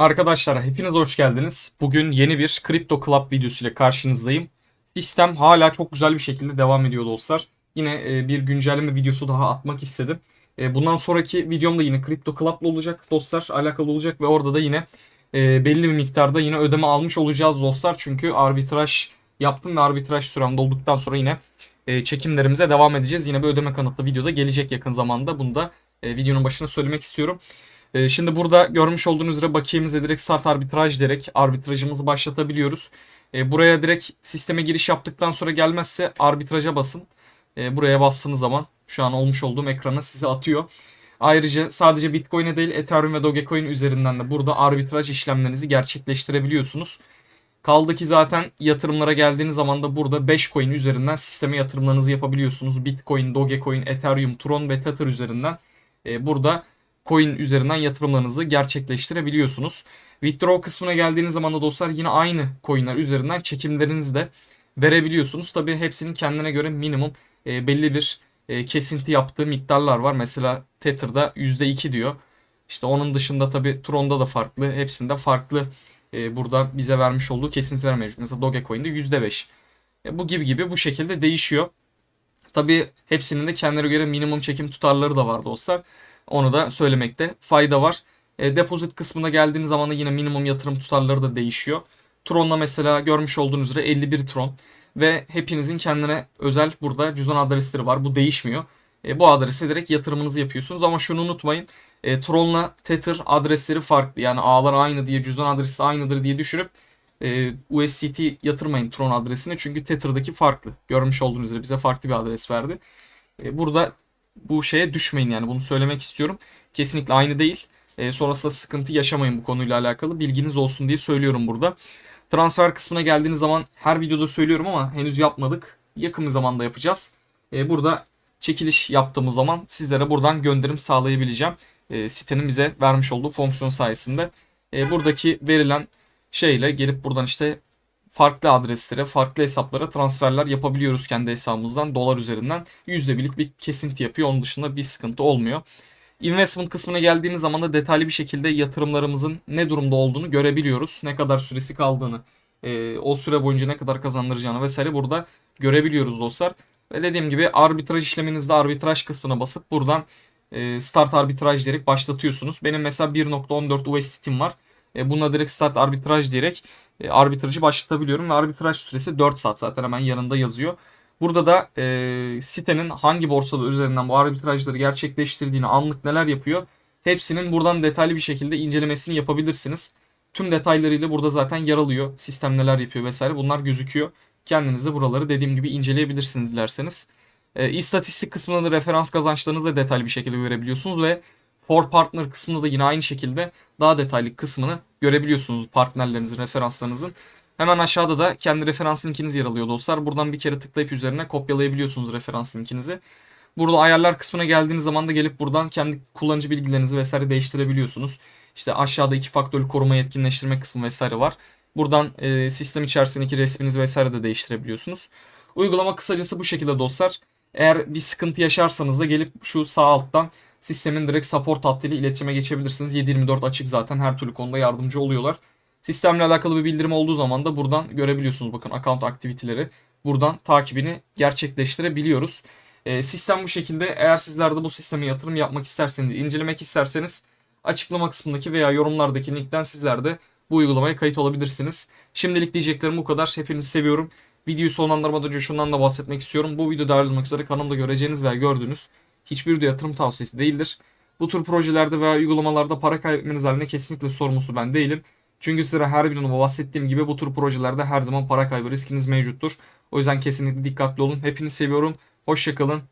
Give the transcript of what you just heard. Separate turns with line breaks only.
Arkadaşlar hepiniz hoş geldiniz. Bugün yeni bir Crypto Club videosu ile karşınızdayım. Sistem hala çok güzel bir şekilde devam ediyor dostlar. Yine e, bir güncelleme videosu daha atmak istedim. E, Bundan sonraki videom da yine Crypto Club'la olacak dostlar. Alakalı olacak ve orada da yine e, belli bir miktarda yine ödeme almış olacağız dostlar. Çünkü arbitraj yaptım ve arbitraj sürem dolduktan sonra yine çekimlerimize devam edeceğiz. Yine bir ödeme kanıtlı videoda gelecek yakın zamanda. Bunu da videonun başına söylemek istiyorum. Ee, Şimdi burada görmüş olduğunuz üzere bakiyemize direkt start arbitraj diyerek arbitrajımızı başlatabiliyoruz. Ee, Buraya direkt sisteme giriş yaptıktan sonra gelmezse arbitraja basın. Ee, Buraya bastığınız zaman şu an olmuş olduğum ekrana sizi atıyor. Ayrıca sadece Bitcoin'e değil Ethereum ve Dogecoin üzerinden de burada arbitraj işlemlerinizi gerçekleştirebiliyorsunuz. Kaldı ki zaten yatırımlara geldiğiniz zaman da burada 5 coin üzerinden sisteme yatırımlarınızı yapabiliyorsunuz. Bitcoin, Dogecoin, Ethereum, Tron ve Tether üzerinden e, burada coin üzerinden yatırımlarınızı gerçekleştirebiliyorsunuz. Withdraw kısmına geldiğiniz zaman da dostlar yine aynı coinler üzerinden çekimlerinizi de verebiliyorsunuz. Tabi hepsinin kendine göre minimum e, belli bir e, kesinti yaptığı miktarlar var. Mesela Tether'da %2 diyor. İşte onun dışında tabi Tron'da da farklı. Hepsinde farklı e, burada bize vermiş olduğu kesintiler mevcut. Mesela Dogecoin'de %5. E, bu gibi gibi bu şekilde değişiyor. Tabi hepsinin de kendine göre minimum çekim tutarları da var dostlar. Onu da söylemekte fayda var. E, depozit kısmına geldiğiniz zaman da yine minimum yatırım tutarları da değişiyor. Tron'la mesela görmüş olduğunuz üzere 51 Tron ve hepinizin kendine özel burada cüzdan adresleri var. Bu değişmiyor. E, bu adrese direkt yatırımınızı yapıyorsunuz ama şunu unutmayın. E, Tron'la Tether adresleri farklı. Yani ağlar aynı diye cüzdan adresi aynıdır diye düşünüp e, USDT yatırmayın Tron adresine. Çünkü Tether'daki farklı. Görmüş olduğunuz üzere bize farklı bir adres verdi. E, burada bu şeye düşmeyin yani bunu söylemek istiyorum. Kesinlikle aynı değil. E, sonrasında sıkıntı yaşamayın bu konuyla alakalı. Bilginiz olsun diye söylüyorum burada. Transfer kısmına geldiğiniz zaman her videoda söylüyorum ama henüz yapmadık. Yakın bir zamanda yapacağız. E, burada çekiliş yaptığımız zaman sizlere buradan gönderim sağlayabileceğim. E, sitenin bize vermiş olduğu fonksiyon sayesinde. E, buradaki verilen şeyle gelip buradan işte farklı adreslere, farklı hesaplara transferler yapabiliyoruz kendi hesabımızdan dolar üzerinden. %1'lik bir kesinti yapıyor. Onun dışında bir sıkıntı olmuyor. Investment kısmına geldiğimiz zaman da detaylı bir şekilde yatırımlarımızın ne durumda olduğunu görebiliyoruz. Ne kadar süresi kaldığını, e, o süre boyunca ne kadar kazandıracağını vesaire burada görebiliyoruz dostlar. Ve dediğim gibi arbitraj işleminizde arbitraj kısmına basıp buradan e, start arbitraj diyerek başlatıyorsunuz. Benim mesela 1.14 USDT'm var. E, buna direkt start arbitraj diyerek e, arbitrajı başlatabiliyorum ve arbitraj süresi 4 saat zaten hemen yanında yazıyor. Burada da e, sitenin hangi borsada üzerinden bu arbitrajları gerçekleştirdiğini, anlık neler yapıyor hepsinin buradan detaylı bir şekilde incelemesini yapabilirsiniz. Tüm detaylarıyla burada zaten yer alıyor. Sistem neler yapıyor vesaire bunlar gözüküyor. Kendiniz de buraları dediğim gibi inceleyebilirsiniz dilerseniz. E, istatistik kısmında da referans kazançlarınızı da detaylı bir şekilde görebiliyorsunuz ve For Partner kısmında da yine aynı şekilde daha detaylı kısmını görebiliyorsunuz partnerlerinizin, referanslarınızın. Hemen aşağıda da kendi referans linkiniz yer alıyor dostlar. Buradan bir kere tıklayıp üzerine kopyalayabiliyorsunuz referans linkinizi. Burada ayarlar kısmına geldiğiniz zaman da gelip buradan kendi kullanıcı bilgilerinizi vesaire değiştirebiliyorsunuz. İşte aşağıda iki faktörlü koruma yetkinleştirme kısmı vesaire var. Buradan e, sistem içerisindeki resminizi vesaire de değiştirebiliyorsunuz. Uygulama kısacası bu şekilde dostlar. Eğer bir sıkıntı yaşarsanız da gelip şu sağ alttan sistemin direkt support hattıyla iletişime geçebilirsiniz. 724 açık zaten her türlü konuda yardımcı oluyorlar. Sistemle alakalı bir bildirim olduğu zaman da buradan görebiliyorsunuz. Bakın account aktiviteleri buradan takibini gerçekleştirebiliyoruz. E, sistem bu şekilde. Eğer sizler de bu sisteme yatırım yapmak isterseniz, incelemek isterseniz açıklama kısmındaki veya yorumlardaki linkten sizler de bu uygulamaya kayıt olabilirsiniz. Şimdilik diyeceklerim bu kadar. Hepinizi seviyorum. Videoyu sonlandırmadan önce şundan da bahsetmek istiyorum. Bu video dahil olmak üzere kanalımda göreceğiniz veya gördüğünüz hiçbir de yatırım tavsiyesi değildir. Bu tür projelerde veya uygulamalarda para kaybetmeniz halinde kesinlikle sorumlusu ben değilim. Çünkü size her videomda bahsettiğim gibi bu tür projelerde her zaman para kaybı riskiniz mevcuttur. O yüzden kesinlikle dikkatli olun. Hepinizi seviyorum. Hoşçakalın.